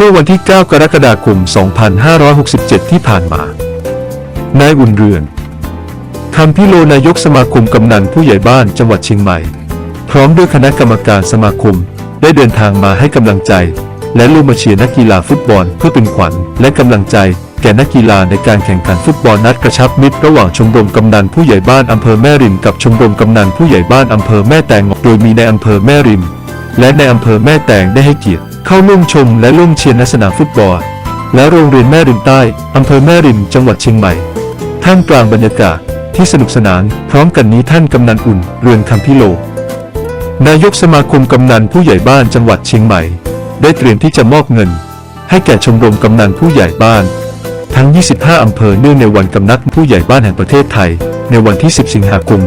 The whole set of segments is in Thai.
เมื่อวันที่ 9 กรกฎาคม 2567 ที่ผ่านมา นายอุ่นเรือนคำพิโลนายกสมาคมกำนันผู้ใหญ่บ้านจังหวัดเชียงใหม่ พร้อมด้วยคณะกรรมการสมาคมได้เดินทางมาให้กำลังใจ และร่วมมาเชียร์นักกีฬาฟุตบอลเพื่อเป็นขวัญและกำลังใจแก่นักกีฬาในการแข่งขันฟุตบอลนัดกระชับมิตรระหว่างชมรมกำนันผู้ใหญ่บ้านอำเภอแม่ริมกับชมรมกำนันผู้ใหญ่บ้านอำเภอแม่แตงโดยมีในอำเภอแม่ริม และในอำเภอแม่แตงได้ให้เกียรติ เข้าร่วมชมและร่วมเชียร์ในสนามฟุตบอล และโรงเรียนแม่ริมใต้อำเภอแม่ริมจังหวัดเชียงใหม่ท่ามกลางบรรยากาศที่สนุกสนาน พร้อมกันนี้ท่านกำนันอุ่นเรือนคำพิโล นายกสมาคมกำนันผู้ใหญ่บ้านจังหวัดเชียงใหม่ ได้เตรียมที่จะมอบเงิน ให้แก่ชมรมกำนันผู้ใหญ่บ้าน ทั้ง 25 อำเภอเนื่องในวันกำนันผู้ใหญ่บ้านแห่งประเทศไทย ในวันที่ 10 สิงหาคม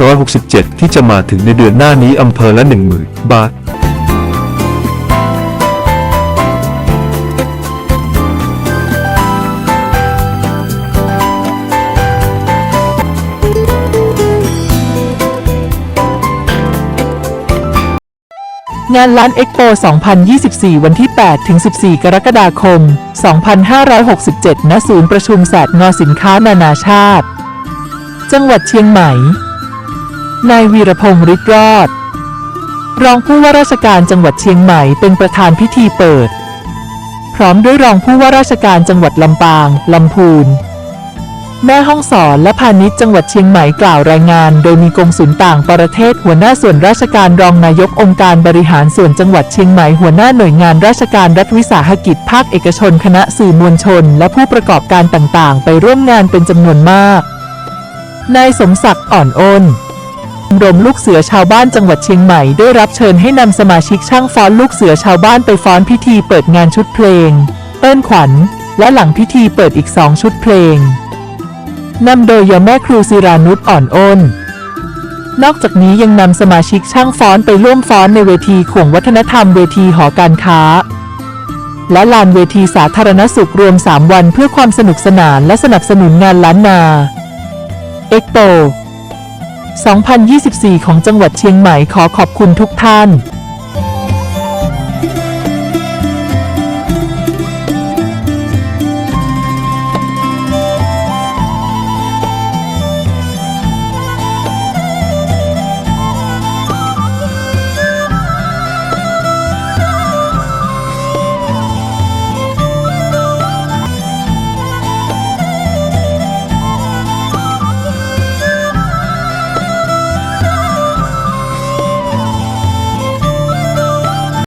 2567 ที่จะมาถึงในเดือนหน้านี้อำเภอละ 10,000 บาท งานล้านเอ็กโป 2024 วันที่ 8 ถึง 14 กรกฎาคม 2567 ณ ศูนย์ประชุมแสดงอสินค้านานาชาติ จังหวัดเชียงใหม่ นายวีรพงษ์ฤทธิ์รอด รองผู้ว่าราชการจังหวัดเชียงใหม่เป็นประธานพิธีเปิด พร้อมด้วยรองผู้ว่าราชการจังหวัดลำปาง ลำพูน แม่ห้องสอนและพาณิชย์จังหวัดเชียงใหม่กล่าวรายงาน โดยมีกงสุลต่างประเทศหัวหน้าส่วนราชการรองนายกองค์การบริหารส่วนจังหวัดเชียงใหม่หัวหน้าหน่วยงานราชการรัฐวิสาหกิจภาคเอกชน คณะสื่อมวลชน และผู้ประกอบการต่างๆ ไปร่วมงานเป็นจำนวนมาก นายสมศักดิ์อ่อนอ้นรมลูกเสือชาวบ้านจังหวัดเชียงใหม่ได้รับเชิญให้นำสมาชิกช่างฟ้อนลูกเสือชาวบ้านไปฟ้อนพิธีเปิดงานชุดเพลงเปิ้นขวัญ และหลังพิธีเปิดอีกสองชุดเพลง นำโดยยาแม่ครูศิรานุชอ่อนอ้น นอกจากนี้ยังนำสมาชิกช่างฟ้อนไปร่วมฟ้อนในเวทีข่วงวัฒนธรรมเวทีหอการค้า และลานเวทีสาธารณสุขรวม 3 วันเพื่อความสนุกสนานและสนับสนุนงานล้านนาเอ็กโป2024 ของจังหวัดเชียงใหม่ขอขอบคุณทุกท่าน